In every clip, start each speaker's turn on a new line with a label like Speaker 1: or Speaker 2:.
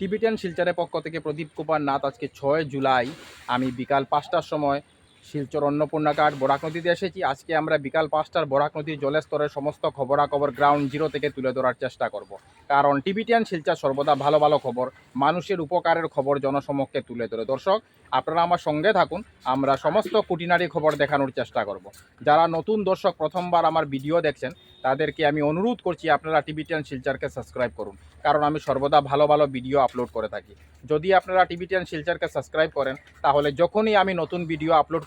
Speaker 1: Tibetan শিলচারের পক্ষ থেকে প্রদীপ কুমার নাথ আজকে ছয় জুলাই। আমি বিকাল পাঁচটার সময় শিলচর অন্নপূর্ণা অন্নপূর্ণাঘাট বরাক নদীতে এসেছি। আজকে আমরা বিকাল পাঁচটার বরাক নদীর জলের স্তরের সমস্ত খবরাখবর গ্রাউন্ড জিরো থেকে তুলে ধরার চেষ্টা করব। কারণ টিবিটিয়ান শিলচর সর্বদা ভালো ভালো খবর, মানুষের উপকারের খবর জনসমক্ষে তুলে ধরে। দর্শক, আপনারা আমার সঙ্গে থাকুন, আমরা সমস্ত কুটিনারি খবর দেখানোর চেষ্টা করব। যারা নতুন দর্শক, প্রথমবার আমার ভিডিও দেখছেন, তাদেরকে আমি অনুরোধ করছি, আপনারা টিবিটিয়ান শিলচারকে সাবস্ক্রাইব করুন। কারণ আমি সর্বদা ভালো ভালো ভিডিও আপলোড করে থাকি। যদি আপনারা টিবিটিয়ান শিলচারকে সাবস্ক্রাইব করেন, তাহলে যখনই আমি নতুন ভিডিও আপলোড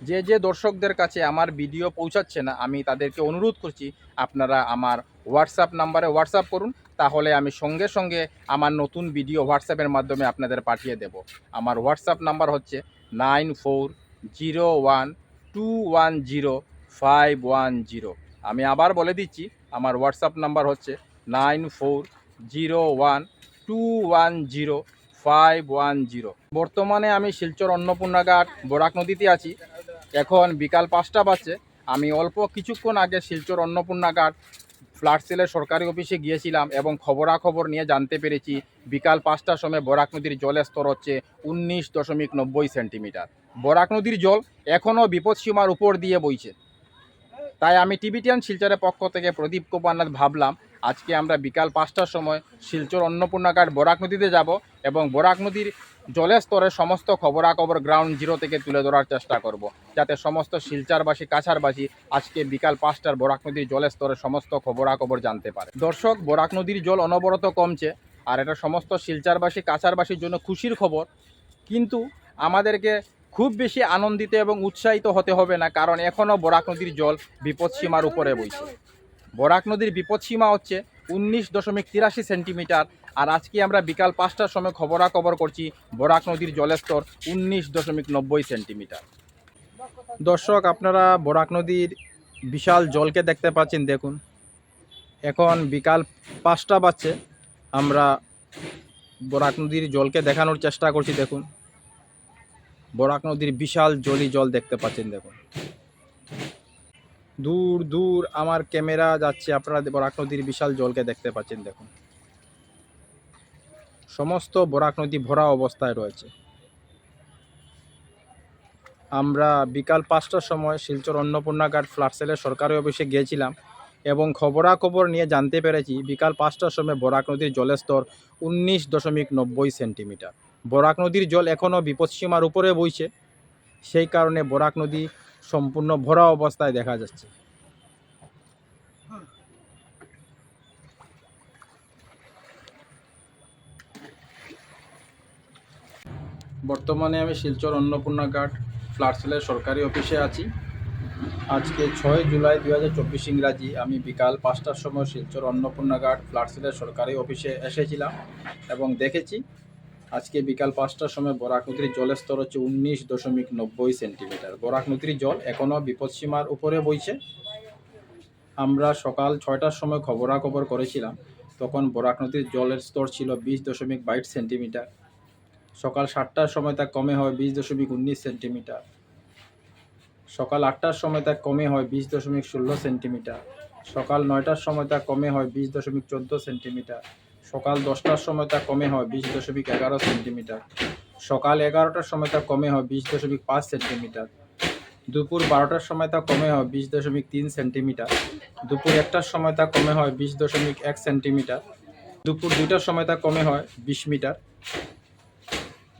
Speaker 1: যে যে দর্শকদের কাছে আমার ভিডিও পৌঁছাচ্ছে না, আমি তাদেরকে অনুরোধ করছি, আপনারা আমার হোয়াটসঅ্যাপ নাম্বারে হোয়াটসঅ্যাপ করুন, তাহলে আমি সঙ্গে সঙ্গে আমার নতুন ভিডিও হোয়াটসঅ্যাপের মাধ্যমে আপনাদের পাঠিয়ে দেব। আমার হোয়াটসঅ্যাপ নাম্বার হচ্ছে nine four zero one two one zero five one zero. আমি আবার বলে দিচ্ছি, আমার হোয়াটসঅ্যাপ নাম্বার হচ্ছে nine four zero one two one zero five one zero. বর্তমানে আমি শিলচর অন্নপূর্ণাঘাট বরাক নদীতে আছি। এখন বিকাল পাঁচটা বাজছে। আমি অল্প কিছুক্ষণ আগে শিলচর অন্নপূর্ণাঘাট ফ্ল্যাট সেলের সরকারি অফিসে গিয়েছিলাম এবং খবরাখবর নিয়ে জানতে পেরেছি বিকাল পাঁচটার সময় বরাক নদীর জলের স্তর হচ্ছে উনিশ দশমিক নব্বই সেন্টিমিটার। বরাক নদীর জল এখনও বিপদসীমার উপর দিয়ে বইছে। তাই আমি টিবিটিয়ান শিলচরের পক্ষ থেকে প্রদীপ কুমারনাথ ভাবলাম, আজকে আমরা বিকাল পাঁচটার সময় শিলচর অন্নপূর্ণাঘাট বরাক নদীতে যাব এবং বরাক নদীর জলের স্তরের সমস্ত খবরাখবর গ্রাউন্ড জিরো থেকে তুলে ধরার চেষ্টা করব। যাতে সমস্ত শিলচারবাসী কাছারবাসী আজকে বিকাল পাঁচটার বরাক নদীর জলের স্তরের সমস্ত খবরাখবর জানতে পারে। দর্শক, বরাক নদীর জল অনবরত কমছে আর এটা সমস্ত শিলচারবাসী কাছারবাসীর জন্য খুশির খবর। কিন্তু আমাদেরকে খুব বেশি আনন্দিত এবং উৎসাহিত হতে হবে না, কারণ এখনও বরাক নদীর জল বিপদসীমার উপরে বইছে। বরাক নদীর বিপদসীমা হচ্ছে উনিশ দশমিক তিরাশি সেন্টিমিটার। আর আজকে আমরা বিকাল পাঁচটার সময় খবরাখবর করছি বরাক নদীর জলের স্তর উনিশ দশমিক নব্বই সেন্টিমিটার। দর্শক, আপনারা বরাক নদীর বিশাল জলকে দেখতে পাচ্ছেন, দেখুন। এখন বিকাল পাঁচটা বাজছে, আমরা বরাক নদীর জলকে দেখানোর চেষ্টা করছি, দেখুন। বরাক নদীর বিশাল জলই জল দেখতে পাচ্ছেন, দেখুন। দূর দূর আমার ক্যামেরা যাচ্ছে, আপনারা বরাক নদীর বিশাল জলকে দেখতে পাচ্ছেন, দেখুন। সমস্ত বরাক নদী ভরা অবস্থায় রয়েছে। আমরা বিকাল পাঁচটার সময় শিলচর অন্নপূর্ণাঘাট ফ্ল্যাটসেলের সরকারি অফিসে গিয়েছিলাম এবং খবরাখবর নিয়ে জানতে পেরেছি বিকাল পাঁচটার সময় বরাক নদীর জলের স্তর উনিশ দশমিক নব্বই সেন্টিমিটার। বরাক নদীর জল এখনও বিপদসীমার উপরে বইছে। সেই কারণে বরাক নদী সম্পূর্ণ ভরা অবস্থায় দেখা যাচ্ছে। বর্তমানে আমি শিলচর অন্নপূর্ণাঘাট ফ্ল্যাটসেলের সরকারি অফিসে আছি। আজকে ছয় জুলাই দু হাজার চব্বিশ ইংরাজি আমি বিকাল পাঁচটার সময় শিলচর অন্নপূর্ণাঘাট ফ্ল্যাটসেলের সরকারি অফিসে এসেছিলাম এবং দেখেছি আজকে বিকাল পাঁচটার সময় বরাক নদীর জলের স্তর হচ্ছে উনিশ দশমিক নব্বই সেন্টিমিটার। বরাক নদীর জল এখনও বিপদসীমার উপরে বইছে। আমরা সকাল ছয়টার সময় খবরাখবর করেছিলাম, তখন বরাক নদীর জলের স্তর ছিল বিশ দশমিক বাইশ সেন্টিমিটার। সকাল সাতটার সময় তা কমে হয় বিশ দশমিক উনিশ সেন্টিমিটার। সকাল আটটার সময় তা কমে হয় বিশ দশমিক ষোলো সেন্টিমিটার। সকাল নয়টার সময় তা কমে হয় বিশ দশমিক চোদ্দ সেন্টিমিটার। সকাল দশটার সময় তা কমে হয় বিশ দশমিক এগারো সেন্টিমিটার। সকাল এগারোটার সময় তা কমে হয় বিশ দশমিক পাঁচ সেন্টিমিটার। দুপুর বারোটার সময় তা কমে হয় বিশ দশমিক তিন সেন্টিমিটার। দুপুর একটার সময় তা কমে হয় বিশ দশমিক এক সেন্টিমিটার। দুপুর দুইটার সময় তা কমে হয় বিশ মিটার।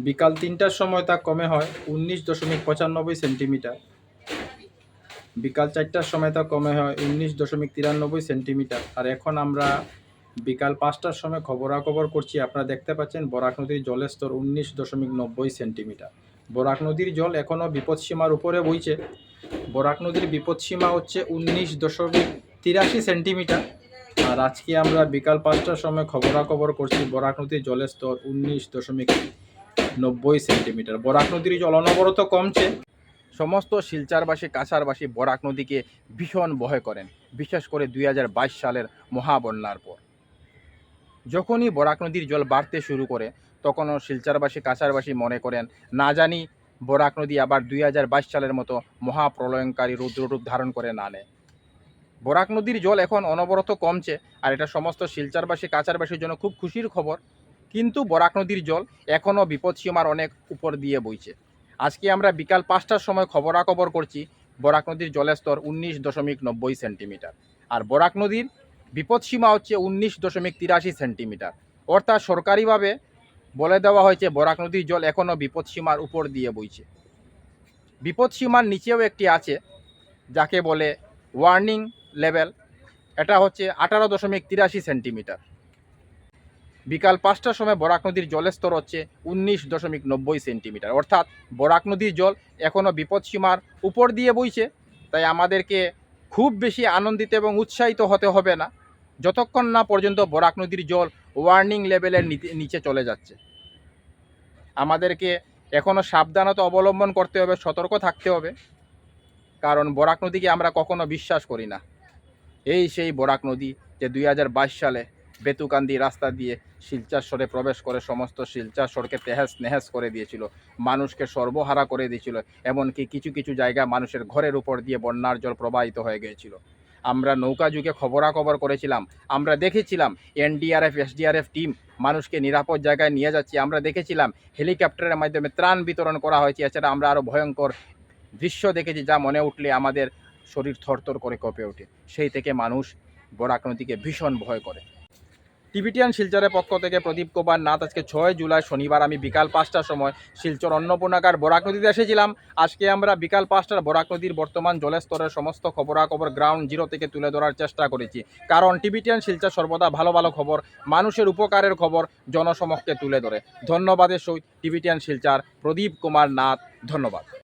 Speaker 1: বিকাল তিনটার সময় তা কমে হয় উনিশ দশমিক পঁচানব্বই সেন্টিমিটার। বিকাল চারটার সময় তা কমে হয় উনিশ দশমিক তিরানব্বই সেন্টিমিটার। আর এখন আমরা বিকাল পাঁচটার সময় খবরাখবর করছি। আপনারা দেখতে পাচ্ছেন বরাক নদীর জলের স্তর উনিশ দশমিক নব্বই সেন্টিমিটার। বরাক নদীর জল এখনও বিপদসীমার উপরে বইছে। বরাক নদীর বিপদসীমা হচ্ছে উনিশ দশমিক তিরাশি সেন্টিমিটার। আর আজকে আমরা বিকাল পাঁচটার সময় খবরাখবর করছি বরাক নদীর জলের স্তর উনিশ দশমিক নব্বই সেন্টিমিটার। বরাক নদীর জল অনবরত কমছে। সমস্ত শিলচারবাসী কাছারবাসী বরাক নদীকে ভীষণ ভয় করেন। বিশেষ করে দুই হাজার বাইশ সালের মহাবন্যার পর। যখনই বরাক নদীর জল বাড়তে শুরু করে, তখনও শিলচারবাসী, কাছারবাসী মনে করেন, না জানি বরাক নদী আবার দুই হাজার বাইশ সালের মতো মহাপ্রলয়ঙ্কারী রুদ্ররূপ ধারণ করে না নেয়। বরাক নদীর জল এখন অনবরত কমছে, আর এটা সমস্ত শিলচারবাসী, কাছারবাসীর জন্য খুব খুশির খবর। কিন্তু বরাক নদীর জল এখনও বিপদসীমার অনেক উপর দিয়ে বইছে। আজকে আমরা বিকাল পাঁচটার সময় খবরাখবর করছি বরাক নদীর জলের স্তর উনিশ দশমিক নব্বই সেন্টিমিটার। আর বরাক নদীর বিপদসীমা হচ্ছে উনিশ দশমিক তিরাশি সেন্টিমিটার। অর্থাৎ সরকারিভাবে বলে দেওয়া হয়েছে, বরাক নদীর জল এখনও বিপদসীমার উপর দিয়ে বইছে। বিপদসীমার নিচেও একটি আছে, যাকে বলে ওয়ার্নিং লেভেল এটা হচ্ছে আঠারো দশমিক তিরাশি সেন্টিমিটার। বিকাল পাঁচটার সময় বরাক নদীর জলের স্তর হচ্ছে উনিশ দশমিক নব্বই সেন্টিমিটার। অর্থাৎ বরাক নদীর জল এখনও বিপদসীমার উপর দিয়ে বইছে, তাই আমাদেরকে খুব বেশি আনন্দিত এবং উৎসাহিত হতে হবে না। যতক্ষণ না পর্যন্ত বরাক নদীর জল ওয়ার্নিং লেভেলের নিচে চলে যাচ্ছে। আমাদেরকে এখনও সাবধানতা অবলম্বন করতে হবে, সতর্ক থাকতে হবে। কারণ বরাক নদীকে আমরা কখনো বিশ্বাস করি না। এই সেই বরাক নদী যে দুই হাজার বাইশ সালে বেতুকান্দি রাস্তা দিয়ে শিলচার প্রবেশ করে সমস্ত শিলচার তেহেস নেহেস করে দিয়েছিল, মানুষকে সর্বহারা করে দিয়েছিল, এমনকি কিছু কিছু জায়গা মানুষের ঘরের উপর দিয়ে বন্যার জল প্রবাহিত হয়ে গিয়েছিল। আমরা নৌকা যুগে খবরাখবর করেছিলাম, আমরা দেখেছিলাম এনডিআরএফ, এসডিআরএফ টিম মানুষকে নিরাপদ জায়গায় নিয়ে যাচ্ছে, আমরা দেখেছিলাম হেলিকপ্টারের মাধ্যমে ত্রাণ বিতরণ করা হয়েছে, এছাড়া আমরা আরও ভয়ঙ্কর দৃশ্য দেখেছি যা মনে উঠলে আমাদের শরীর থরথর করে কপে ওঠে। সেই থেকে মানুষ বরাক নদীকে ভীষণ ভয় করে। টিবিটিয়ান শিলচরের পক্ষ থেকে প্রদীপ কুমার নাথ, আজকে ছয় জুলাই শনিবার, আমি বিকাল পাঁচটার সময় শিলচর অন্নপূর্ণাকার বরাক নদীতে এসেছিলাম। আজকে আমরা বিকাল পাঁচটার বরাক নদীর বর্তমান জলের স্তরের সমস্ত খবরাখবর গ্রাউন্ড জিরো থেকে তুলে ধরার চেষ্টা করেছি। কারণ টিবিটিয়ান শিলচর সর্বদা ভালো ভালো খবর, মানুষের উপকারের খবর জনসমক্ষে তুলে ধরে। ধন্যবাদের সহিত টিবিটিয়ান শিলচার প্রদীপ কুমার নাথ, ধন্যবাদ।